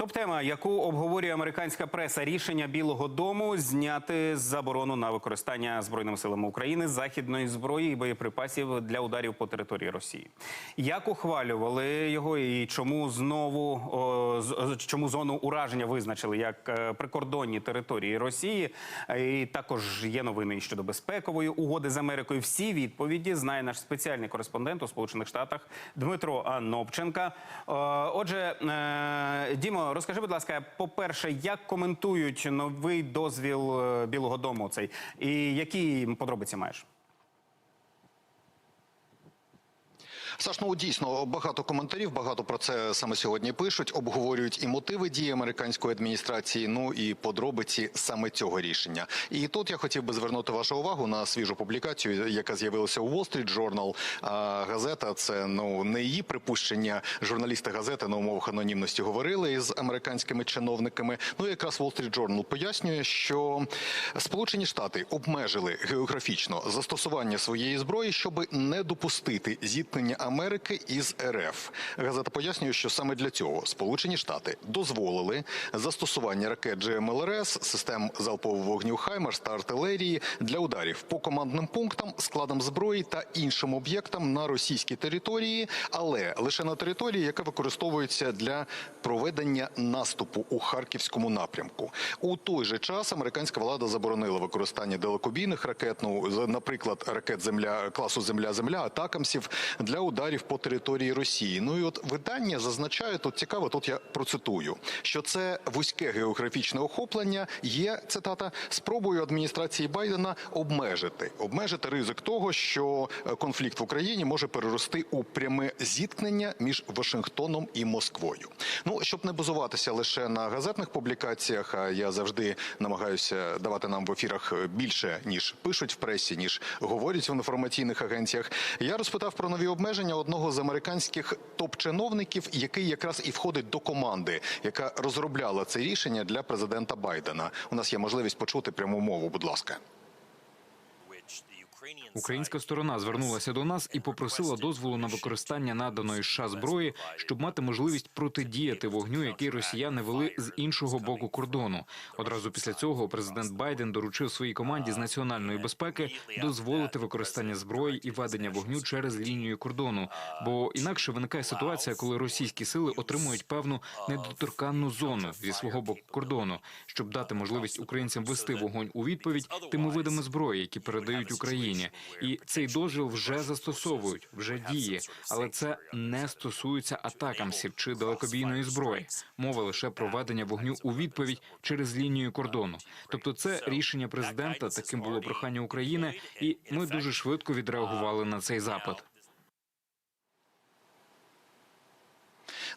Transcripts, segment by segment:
Топ-тема, яку обговорює американська преса, рішення Білого Дому зняти заборону на використання збройними силами України західної зброї і боєприпасів для ударів по території Росії. Як ухвалювали його і чому знову о, чому зону ураження визначили як е, прикордонні території Росії? І також є новини щодо безпекової угоди з Америкою. Всі відповіді знає наш спеціальний кореспондент у Сполучених Штатах Дмитро Анопченка. Е, Отже, е, Розкажи, будь ласка, по-перше, як коментують новий дозвіл е, Білого Дому цей, і які подробиці маєш? Саш, ну дійсно багато коментарів, багато про це саме сьогодні пишуть. Обговорюють і мотиви дії американської адміністрації, ну і подробиці саме цього рішення. І тут я хотів би звернути вашу увагу на свіжу публікацію, яка з'явилася у Wall Street Journal. А газета це ну не її припущення. Журналісти газети на умовах анонімності говорили із американськими чиновниками. Ну якраз Wall Street Journal пояснює, що Сполучені Штати обмежили географічно застосування своєї зброї, щоб не допустити зіткнення Америки із РФ. Газета пояснює, що саме для цього Сполучені Штати дозволили застосування ракет GMLRS, систем залпового вогню Хаймерс та артилерії для ударів по командним пунктам, складам зброї та іншим об'єктам на російській території, але лише на території, яка використовується для проведення наступу у харківському напрямку. У той же час американська влада заборонила використання далекобійних ракет, ну наприклад, ракет земля класу Земля-Земля, атакамсів для ударів по території Росії. Ну і от видання зазначає тут цікаво. Тут я процитую, що це вузьке географічне охоплення є цитата спробою адміністрації Байдена обмежити обмежити ризик того, що е, конфлікт в Україні може перерости у пряме зіткнення між Вашингтоном і Москвою. Ну щоб не базуватися лише на газетних публікаціях, а я завжди намагаюся давати нам в ефірах більше ніж пишуть в пресі, ніж говорять в інформаційних агенціях. Я розпитав про нові обмеження одного з американських топ-чиновників, який якраз і входить до команди, яка розробляла це рішення для президента Байдена. У нас є можливість почути пряму мову. Будь ласка. Українська сторона звернулася до нас і попросила дозволу на використання наданої США зброї, щоб мати можливість протидіяти вогню, який росіяни вели з іншого боку кордону. Одразу після цього президент Байден доручив своїй команді з національної безпеки дозволити використання зброї і ведення вогню через лінію кордону. Бо інакше виникає ситуація, коли російські сили отримують певну недоторканну зону зі свого боку кордону, щоб дати можливість українцям вести вогонь у відповідь тими видами зброї, які передають Україні. І цей дозвіл вже застосовують, вже діє, але це не стосується атакамсів чи далекобійної зброї. Мова лише про ведення вогню у відповідь через лінію кордону. Тобто, це рішення президента. Таким було прохання України, і ми дуже швидко відреагували на цей запит.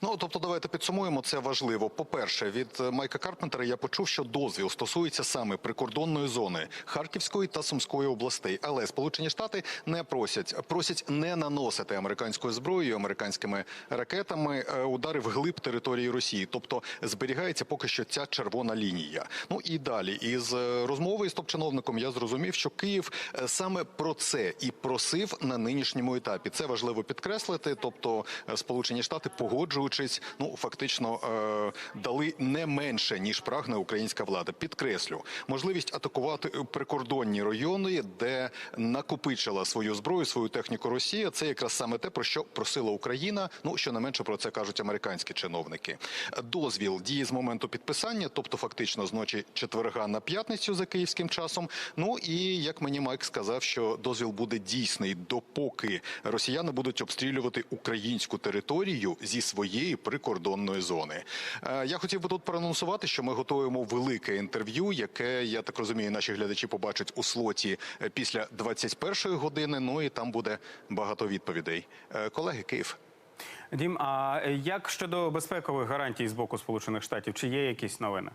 Ну тобто, давайте підсумуємо це важливо. По-перше, від е, Майка Карпентера я почув, що дозвіл стосується саме прикордонної зони Харківської та Сумської областей. Але Сполучені Штати не просять, просять не наносити американською зброєю, американськими ракетами е, удари в глиб території Росії. Тобто зберігається поки що ця червона лінія. Ну і далі із е, розмови з топ-чиновником я зрозумів, що Київ саме про це і просив на нинішньому етапі. Це важливо підкреслити. Тобто, Сполучені Штати, погоджуючись, ну фактично е, дали не менше ніж прагне українська влада. Підкреслю можливість атакувати прикордонні райони, де накопичила свою зброю, свою техніку Росія. Це якраз саме те, про що просила Україна. Ну що не менше про це кажуть американські чиновники. Дозвіл діє з моменту підписання, тобто фактично з ночі четверга на п'ятницю за київським часом. Ну і як мені Майк сказав, що дозвіл буде дійсний, допоки росіяни будуть обстрілювати українську територію зі своєї прикордонної зони. Е, Я хотів би тут проанонсувати, що ми готуємо велике інтерв'ю, яке я так розумію, наші глядачі побачать у слоті е, після 21-ї години. Ну і там буде багато відповідей. Е, Колеги, Київ. Дім, а як щодо безпекових гарантій з боку Сполучених Штатів? Чи є якісь новини?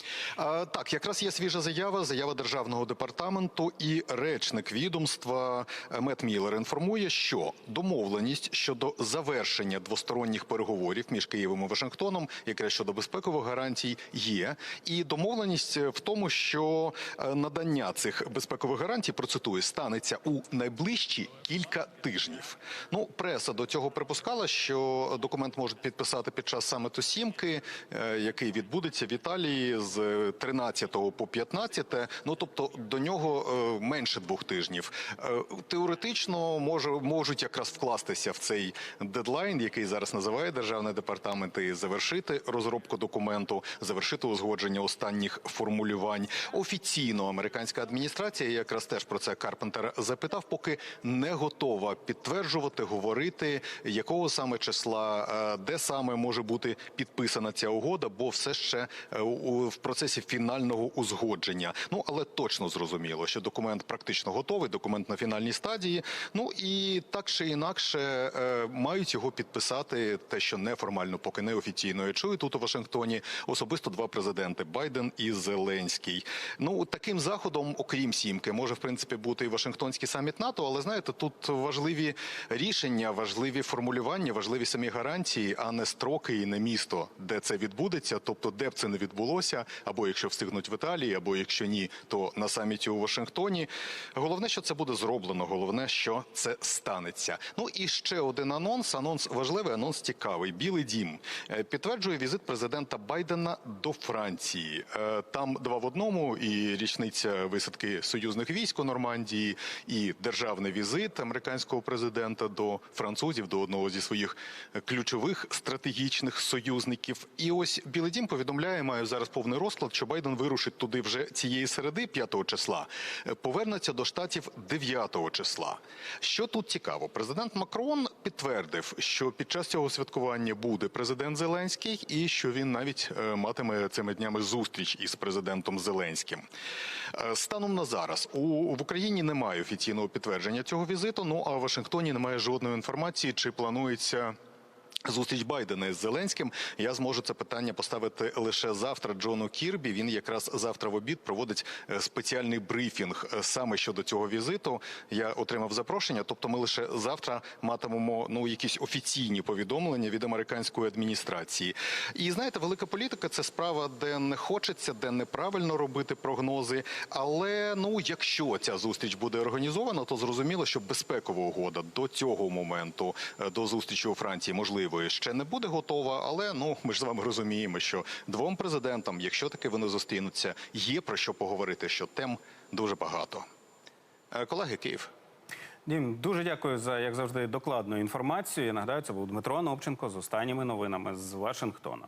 А, так, якраз є свіжа заява, заява державного департаменту і речник відомства е, Мет Міллер інформує, що домовленість щодо завершення двосторонніх переговорів між Києвом і Вашингтоном, якраз щодо безпекових гарантій, є. І домовленість в тому, що е, надання цих безпекових гарантій, процитую, станеться у найближчі кілька тижнів. Ну, преса до цього припускала, що документ можуть підписати під час саміту Сімки, е, який відбудеться в Італії з 13 по 15. Ну тобто до нього е, менше двох тижнів. Е, Теоретично може можуть якраз вкластися в цей дедлайн, який зараз називає державний департамент, і завершити розробку документу, завершити узгодження останніх формулювань. Офіційно американська адміністрація якраз теж про це Карпентер запитав, поки не готова підтверджувати, говорити, якого саме числа, е, де саме може бути підписана ця угода, бо все ще в процесі фінального узгодження. Ну але точно зрозуміло, що документ практично готовий, документ на фінальній стадії. Ну і так чи інакше е, мають його підписати те, що неформально, поки не офіційно. Я чую тут у Вашингтоні особисто два президенти Байден і Зеленський. Ну таким заходом, окрім сімки, може в принципі бути і Вашингтонський саміт НАТО, але знаєте, тут важливі рішення, важливі формулювання, важливі самі гарантії, а не строки і не місто, де це відбудеться. Тобто, де б це не відбулося, або якщо встигнуть в Італії, або якщо ні, то на саміті у Вашингтоні. Головне, що це буде зроблено. Головне, що це станеться. Ну і ще один анонс. Анонс важливий, анонс цікавий. Білий дім Е, підтверджує візит президента Байдена до Франції. Е, Там два в одному, і річниця висадки союзних військ у Нормандії, і державний візит американського президента до французів, до одного зі своїх ключових стратегічних союзників. І ось Білий Дім повідомляє, маю зараз повний розклад, що Байден вирушить туди вже цієї середи, 5 числа, е, повернеться до штатів 9 числа. Що тут цікаво, президент Макрон підтвердив, що під час цього святкування буде президент Зеленський, і що він навіть е, матиме цими днями зустріч із президентом Зеленським. Е, Станом на зараз у в Україні немає офіційного підтвердження цього візиту. Ну а в Вашингтоні немає жодної інформації, чи планується. Зустріч Байдена з Зеленським я зможу це питання поставити лише завтра. Джону Кірбі він якраз завтра в обід проводить е, спеціальний брифінг е, саме щодо цього візиту. Я отримав запрошення. Тобто, ми лише завтра матимемо ну якісь офіційні повідомлення від американської адміністрації. І знаєте, велика політика це справа, де не хочеться, де неправильно робити прогнози. Але ну, якщо ця зустріч буде організована, то зрозуміло, що безпекова угода до цього моменту, е, до зустрічі у Франції, можливо, ще не буде готова. Але ну ми ж з вами розуміємо, що двом президентам, якщо таки вони зустрінуться, є про що поговорити, що тем дуже багато. Е, Колеги, Київ. Дім, дуже дякую за як завжди докладну інформацію. Я нагадаю, це був Дмитро Анопченко з останніми новинами з Вашингтона.